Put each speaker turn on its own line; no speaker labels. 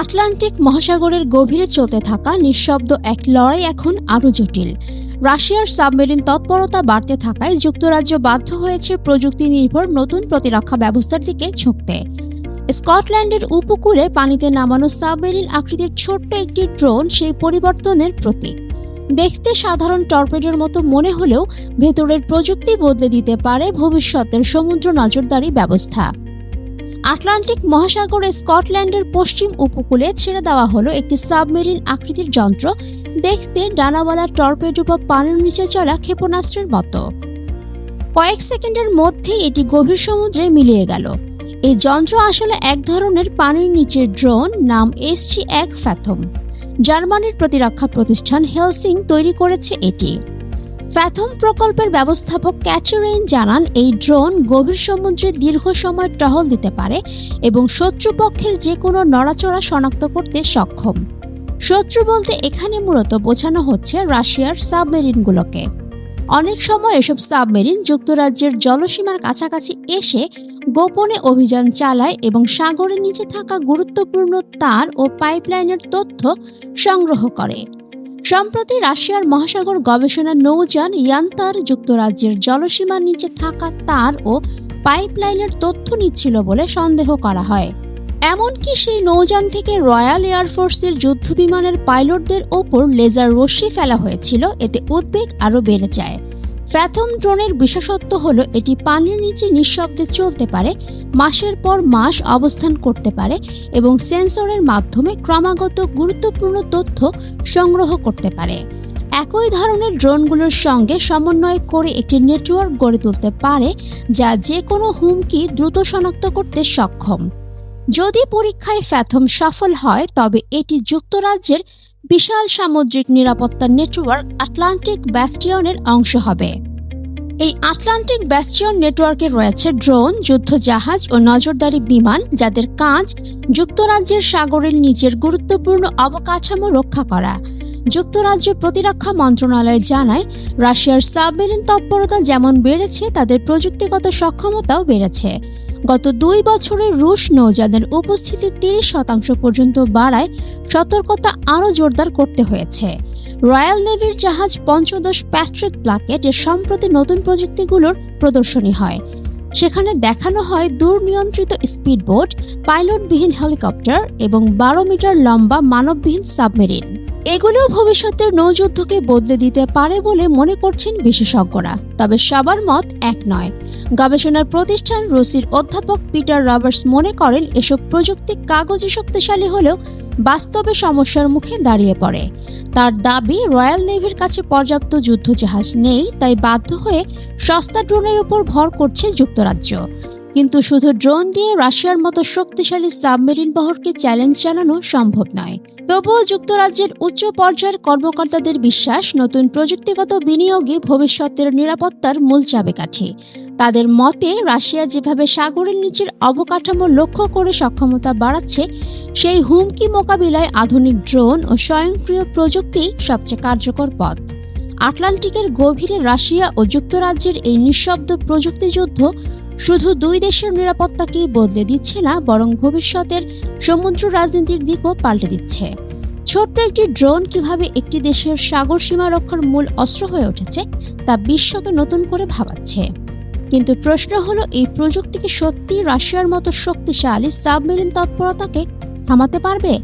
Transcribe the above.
Atlantic মহাসাগরের গভীরে চলতে থাকা নিঃশব্দ এক লড়াই এখন আরও জটিল। রাশিয়ার সাবমেরিন তৎপরতা বাড়তে থাকায় যুক্তরাজ্য বাধ্য হয়েছে প্রযুক্তি নির্ভর নতুন প্রতিরক্ষা ব্যবস্থার দিকে ঝুঁকতে। স্কটল্যান্ডের উপকূলে পানিতে নামানো সাবমেরিন আকৃতির ছোট্ট একটি ড্রোন সেই পরিবর্তনের প্রতীক। দেখতে সাধারণ টর্পেডোর মতো মনে হলেও ভেতরের প্রযুক্তি বদলে দিতে পারে ভবিষ্যতের সমুদ্র নজরদারি ব্যবস্থা। আটলান্টিক মহাসাগরে স্কটল্যান্ডের পশ্চিম উপকূলে ছেড়ে দেওয়া হলো একটি সাবমেরিন আকৃতির যন্ত্র। দেখতে ডানাওয়ালা টর্পেডো বা পানির নিচে চলা ক্ষেপণাস্ত্রের মতো। কয়েক সেকেন্ডের মধ্যেই এটি গভীর সমুদ্রে মিলিয়ে গেল। এই যন্ত্র আসলে এক ধরনের পানির নিচের ড্রোন নাম এসজি এক ফ্যাথম। জার্মানির প্রতিরক্ষা প্রতিষ্ঠান হেলসিং তৈরি করেছে এটি। ফ্যাথম প্রকল্পের ব্যবস্থাপক ক্যাচারেইন জানান, এই ড্রোন গভীর সমুদ্রে দীর্ঘ সময় টহল দিতে পারে এবং শত্রুপক্ষের যে কোনো নড়াচড়া শনাক্ত করতে সক্ষম। শত্রু বলতে এখানে মূলত বোঝানো হচ্ছে রাশিয়ার সাবমেরিনগুলোকে। অনেক সময় এসব সাবমেরিন যুক্তরাজ্যের জলসীমার কাছাকাছি এসে গোপনে অভিযান চালায় এবং সাগরের নিচে থাকা গুরুত্বপূর্ণ তার ও পাইপলাইনের তথ্য সংগ্রহ করে। সম্প্রতি রাশিয়ার মহাসাগর গবেষণা নৌযান ইয়ান্তার যুক্তরাজ্যের জলসীমার নিচে থাকা তার ও পাইপলাইনের তথ্য নিচ্ছিল বলে সন্দেহ করা হয়। এমনকি সেই নৌযান থেকে রয়্যাল এয়ারফোর্সের যুদ্ধবিমানের পাইলটদের ওপর লেজার রশ্মি ফেলা হয়েছিল। এতে উদ্বেগ আরও বেড়ে যায়। ফ্যাথম ড্রোনের বিশেষত্ব হল এটি পানির নিচে নিঃশব্দে চলতে পারে, মাসের পর মাস অবস্থান করতে পারে এবং সেন্সরের মাধ্যমে ক্রমাগত গুরুত্বপূর্ণ তথ্য সংগ্রহ করতে পারে। একই ধরনের ড্রোনগুলোর সঙ্গে সমন্বয় করে একটি নেটওয়ার্ক গড়ে তুলতে পারে, যা যে কোনো হুমকি দ্রুত শনাক্ত করতে সক্ষম। যদি পরীক্ষায় ফ্যাথম সফল হয়, তবে এটি যুক্তরাজ্যের বিশাল সামুদ্রিক নিরাপত্তা নেটওয়ার্ক আটলান্টিক ব্যাস্টিয়নের অংশ হবে। এই আটলান্টিক ব্যাস্টিয়ন নেটওয়ার্কে রয়েছে ড্রোন, যুদ্ধজাহাজ ও নজরদারি বিমান যাদের কাজ যুক্তরাজ্যের সাগরের নিচের গুরুত্বপূর্ণ অবকাঠামো রক্ষা করা। যুক্তরাজ্য প্রতিরক্ষা মন্ত্রণালয় জানায়, রাশিয়ার সাবমেরিন তৎপরতা যেমন বেড়েছে, তাদের প্রযুক্তিগত সক্ষমতাও বেড়েছে। গত দুই বছরে রুশ নৌযানের উপস্থিতি তিরিশ শতাংশ পর্যন্ত বাড়ায় সতর্কতা আরও জোরদার করতে হয়েছে। রয়্যাল নেভির জাহাজ পঞ্চদশ প্যাট্রিক প্লাকেট এর সম্প্রতি নতুন প্রযুক্তিগুলোর প্রদর্শনী হয়। সেখানে দেখানো হয় দূরনিয়ন্ত্রিত স্পিডবোট, পাইলটবিহীন হেলিকপ্টার এবং বারো মিটার লম্বা মানববিহীন সাবমেরিন। এগুলো ভবিষ্যতের নৌযুদ্ধকে বদলে দিতে পারে বলে মনে করছেন বিশেষজ্ঞরা। তবে সবার মত এক নয়। গবেষণার প্রতিষ্ঠান রুসির অধ্যাপক পিটার রবার্টস মনে করেন, এসব প্রযুক্তি কাগজে শক্তিশালী হলেও বাস্তবে সমস্যার মুখে দাঁড়িয়ে পড়ে। তার দাবি, রয়্যাল নেভির কাছে পর্যাপ্ত যুদ্ধজাহাজ নেই, তাই বাধ্য হয়ে সস্তা ড্রোনের উপর ভর করছে যুক্তরাজ্য। কিন্তু শুধু ড্রোন দিয়ে রাশিয়ার মতো শক্তিশালী সাবমেরিন বহরকে চ্যালেঞ্জ জানানো সম্ভব নয়। তবুও যুক্তরাজ্যের উচ্চ পর্যায়ের কর্মকর্তাদের বিশ্বাস, নতুন প্রযুক্তিগত বিনিয়োগে ভবিষ্যতের নিরাপত্তার মূল চাবিকাঠি। তাদের মতে, রাশিয়া যেভাবে সাগরের নিচের অবকাঠামো লক্ষ্য করে সক্ষমতা বাড়াচ্ছে, সেই হুমকি মোকাবিলায় আধুনিক ড্রোন ও স্বয়ংক্রিয় প্রযুক্তি সবচেয়ে কার্যকর পথ। আটলান্টিকের গভীরে রাশিয়া ও যুক্তরাজ্যের এই নিঃশব্দ প্রযুক্তিযুদ্ধ শুধু দুই দেশের নিরাপত্তাকেই বদলে দিচ্ছে না, বরং ভবিষ্যতের সমুদ্র রাজনীতির দিকও পাল্টে দিচ্ছে। ছোট্ট একটি ড্রোন কীভাবে একটি দেশের সাগর সীমা রক্ষার মূল অস্ত্র হয়ে উঠেছে, তা বিশ্বকে নতুন করে ভাবাচ্ছে। কিন্তু প্রশ্ন হলো, এই প্রযুক্তিকে সত্যি রাশিয়ার মতো শক্তিশালী সাবমেরিন তৎপরতাকে থামাতে পারবে?